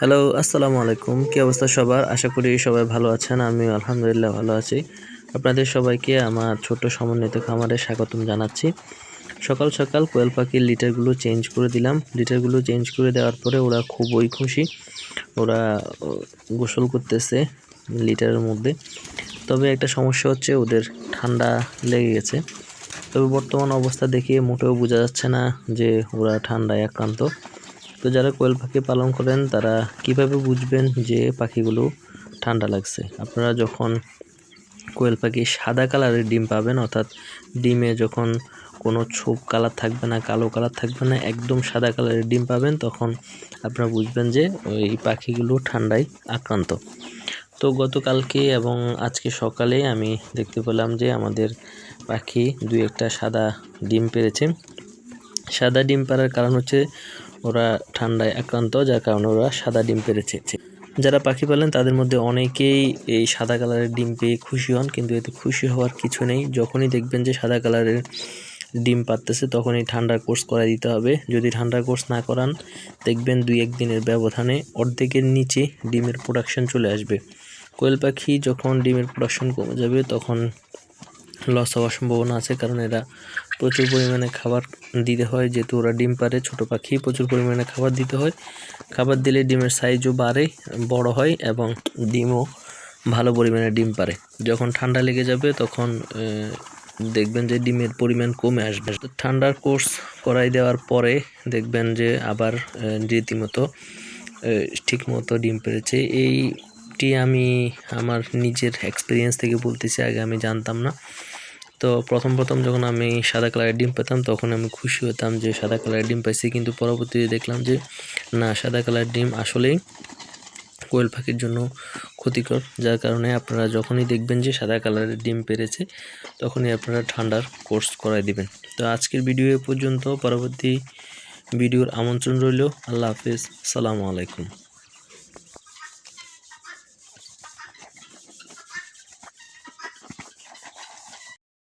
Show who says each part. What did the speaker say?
Speaker 1: Hello আসসালামু আলাইকুম। কী অবস্থা সবার? আশা করি সবাই ভালো আছেন। আমি আলহামদুলিল্লাহ ভালো আছি। আপনাদের সবাইকে আমার ছোট সমন্বিত খামারে স্বাগতম জানাচ্ছি। সকাল সকাল কোয়েল পাখির লিটারগুলো চেঞ্জ করে দিলাম। লিটারগুলো চেঞ্জ করে দেওয়ার পরে ওরা খুবই খুশি। ওরা গোসল করতেছে লিটারের মধ্যে। তবে একটা সমস্যা হচ্ছে ওদের ঠান্ডা লেগে গেছে। তবে বর্তমান অবস্থা দেখে মোটেও বোঝা যাচ্ছে না যে ওরা ঠান্ডায় আক্রান্ত। তো যারা কোয়েল পাখি পালন করেন, তারা কীভাবে বুঝবেন যে পাখিগুলো ঠান্ডা লাগছে? আপনারা যখন কোয়েল পাখি সাদা কালারের ডিম পাবেন, অর্থাৎ ডিমে যখন কোনো ছোপ কালার থাকবে না, কালো কালার থাকবে না, একদম সাদা কালারের ডিম পাবেন, তখন আপনারা বুঝবেন যে ওই পাখিগুলো ঠান্ডায় আক্রান্ত। তো গতকালকে এবং আজকে সকালে আমি দেখতে পেলাম যে আমাদের পাখি দুই একটা সাদা ডিম পেরেছে। সাদা ডিম পাড়ার কারণ হচ্ছে ওরা ঠান্ডায় আক্রান্ত, যার কারণে ওরা সাদা ডিম পেরেছে যারা পাখি পালেন, তাদের মধ্যে অনেকেই এই সাদা কালারের ডিম পেয়ে খুশি হন, কিন্তু এতে খুশি হওয়ার কিছু নেই। যখনই দেখবেন যে সাদা কালারের ডিম পাততেছে তখনই ঠান্ডার কোর্স করাই দিতে হবে। যদি ঠান্ডার কোর্স না করান, দেখবেন দুই এক দিনের ব্যবধানে অর্ধেকের নিচে ডিমের প্রোডাকশন চলে আসবে। কোয়েল পাখি যখন ডিমের প্রোডাকশন কমে যাবে, তখন লস হওয়ার সম্ভাবনা আছে, কারণ এরা প্রচুর পরিমাণে খাবার দিতে হয়, যেহেতু ওরা ডিম পারে, ছোটো পাখি, প্রচুর পরিমাণে খাবার দিতে হয়। খাবার দিলে ডিমের সাইজও বাড়ে, বড় হয় এবং ডিমও ভালো পরিমাণে ডিম পারে। যখন ঠান্ডা লেগে যাবে, তখন দেখবেন যে ডিমের পরিমাণ কমে আসবে। ঠান্ডার কোর্স করাই দেওয়ার পরে দেখবেন যে আবার রীতিমতো ঠিক মতো ডিম পেরেছে। এইটি আমি আমার নিজের এক্সপিরিয়েন্স থেকে বলতেছি, আগে আমি জানতাম না। তো প্রথম প্রথম যখন আমি সাদা কালারের ডিম পেতাম, তখন আমি খুশি হতাম যে সাদা কালারের ডিম পাইছি। কিন্তু পরবর্তীতে দেখলাম যে, না, সাদা কালারের ডিম আসলেই কোয়েল পাখির জন্য ক্ষতিকর। যার কারণে আপনারা যখনই দেখবেন যে সাদা কালারের ডিম পেরেছে, তখনই আপনারা ঠান্ডার কোর্স করাই দিবেন। তো আজকের ভিডিও এ পর্যন্ত। পরবর্তী ভিডিওর আমন্ত্রণ রইল। আল্লাহ হাফিজ। সালামু আলাইকুম।